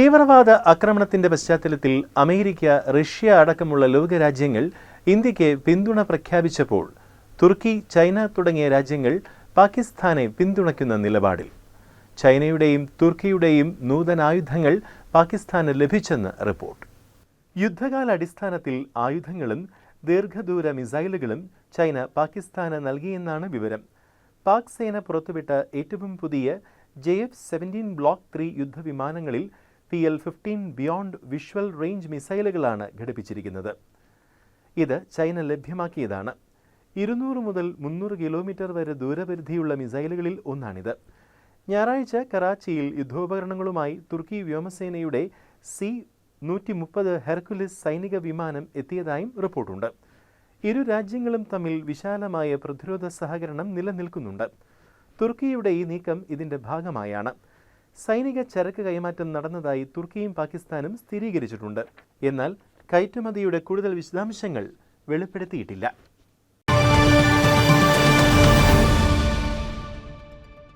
തീവ്രവാദ ആക്രമണത്തിന്റെ പശ്ചാത്തലത്തിൽ അമേരിക്ക റഷ്യ അടക്കമുള്ള ലോകരാജ്യങ്ങൾ ഇന്ത്യയ്ക്ക് പിന്തുണ പ്രഖ്യാപിച്ചപ്പോൾ തുർക്കി ചൈന തുടങ്ങിയ രാജ്യങ്ങൾ പാകിസ്ഥാനെ പിന്തുണയ്ക്കുന്ന നിലപാടിൽ. ചൈനയുടെയും തുർക്കിയുടെയും നൂതന ആയുധങ്ങൾ പാകിസ്ഥാന് ലഭിച്ചെന്ന് റിപ്പോർട്ട്. യുദ്ധകാലാടിസ്ഥാനത്തിൽ ആയുധങ്ങളും ദീർഘദൂര മിസൈലുകളും ചൈന പാകിസ്ഥാന് നൽകിയെന്നാണ് വിവരം. പാക് സേന പുറത്തുവിട്ട ഏറ്റവും പുതിയ J F seventeen block three യുദ്ധവിമാനങ്ങളിൽ P L fifteen beyond visual range മിസൈലുകളാണ് ഘടിപ്പിച്ചിരിക്കുന്നത്. ഇത് ചൈന ലഭ്യമാക്കിയതാണ്. ഇരുന്നൂറ് മുതൽ മുന്നൂറ് കിലോമീറ്റർ വരെ ദൂരപരിധിയുള്ള മിസൈലുകളിൽ ഒന്നാണിത്. ഞായറാഴ്ച കറാച്ചിയിൽ യുദ്ധോപകരണങ്ങളുമായി തുർക്കി വ്യോമസേനയുടെ സി നൂറ്റി മുപ്പത് ഹെർക്കുലിസ് സൈനിക വിമാനം എത്തിയതായും റിപ്പോർട്ടുണ്ട്. ഇരു രാജ്യങ്ങളും തമ്മിൽ വിശാലമായ പ്രതിരോധ സഹകരണം നിലനിൽക്കുന്നുണ്ട്. തുർക്കിയുടെ ഈ നീക്കം ഇതിന്റെ ഭാഗമായാണ്. സൈനിക ചരക്ക് കൈമാറ്റം നടന്നതായി തുർക്കിയും പാകിസ്ഥാനും സ്ഥിരീകരിച്ചിട്ടുണ്ട്. എന്നാൽ കയറ്റുമതിയുടെ കൂടുതൽ വിശദാംശങ്ങൾ വെളിപ്പെടുത്തിയിട്ടില്ല.